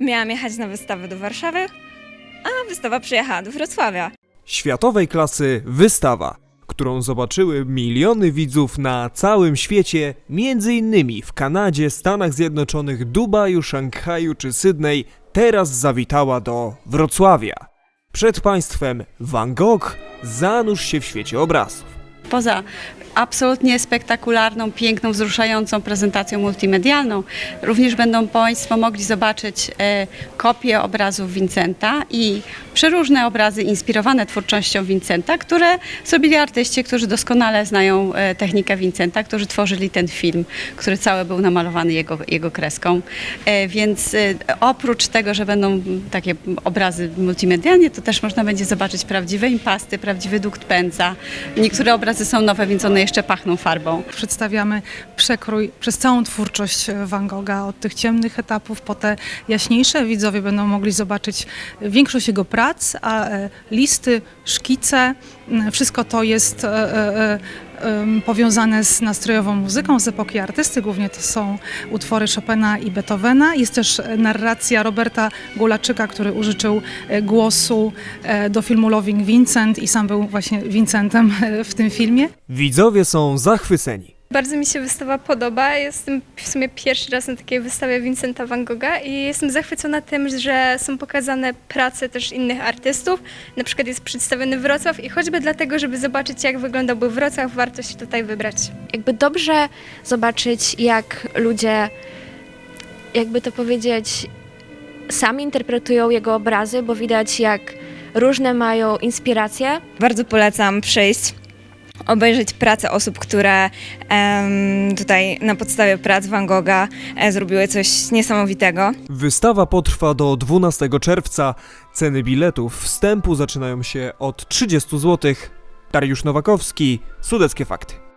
Miałam jechać na wystawę do Warszawy, a wystawa przyjechała do Wrocławia. Światowej klasy wystawa, którą zobaczyły miliony widzów na całym świecie, między innymi w Kanadzie, Stanach Zjednoczonych, Dubaju, Szanghaju czy Sydney, teraz zawitała do Wrocławia. Przed Państwem Van Gogh, zanurz się w świecie obrazów. Poza absolutnie spektakularną, piękną, wzruszającą prezentacją multimedialną, również będą Państwo mogli zobaczyć e, kopie obrazów Vincenta i przeróżne obrazy inspirowane twórczością Vincenta, które zrobili artyści, którzy doskonale znają e, technikę Vincenta, którzy tworzyli ten film, który cały był namalowany jego, jego kreską. E, więc oprócz tego, że będą takie obrazy multimedialnie, to też można będzie zobaczyć prawdziwe impasty, prawdziwy dukt pędza. Niektóre obrazy są nowe, więc one jeszcze pachną farbą. Przedstawiamy przekrój przez całą twórczość Van Gogha, od tych ciemnych etapów po te jaśniejsze. Widzowie będą mogli zobaczyć większość jego prac, a e, listy, szkice, wszystko to jest e, em, powiązane z nastrojową muzyką z epoki artysty. Głównie to są utwory Chopina i Beethovena. Jest też narracja Roberta Gulaczyka, który użyczył głosu do filmu Loving Vincent i sam był właśnie Vincentem w tym filmie. Widzowie są zachwyceni. Bardzo mi się wystawa podoba. Jestem w sumie pierwszy raz na takiej wystawie Vincenta van Gogha i jestem zachwycona tym, że są pokazane prace też innych artystów. Na przykład jest przedstawiony Wrocław i choćby dlatego, żeby zobaczyć jak wyglądałby Wrocław, warto się tutaj wybrać. jakby dobrze zobaczyć, jak ludzie, jakby to powiedzieć, sami interpretują jego obrazy, bo widać, jak różne mają inspiracje. Bardzo polecam przyjść, obejrzeć pracę osób, które tutaj na podstawie prac Van Gogha e, zrobiły coś niesamowitego. Wystawa potrwa do 12 czerwca. Ceny biletów wstępu zaczynają się od 30 zł. Dariusz Nowakowski, Sudeckie Fakty.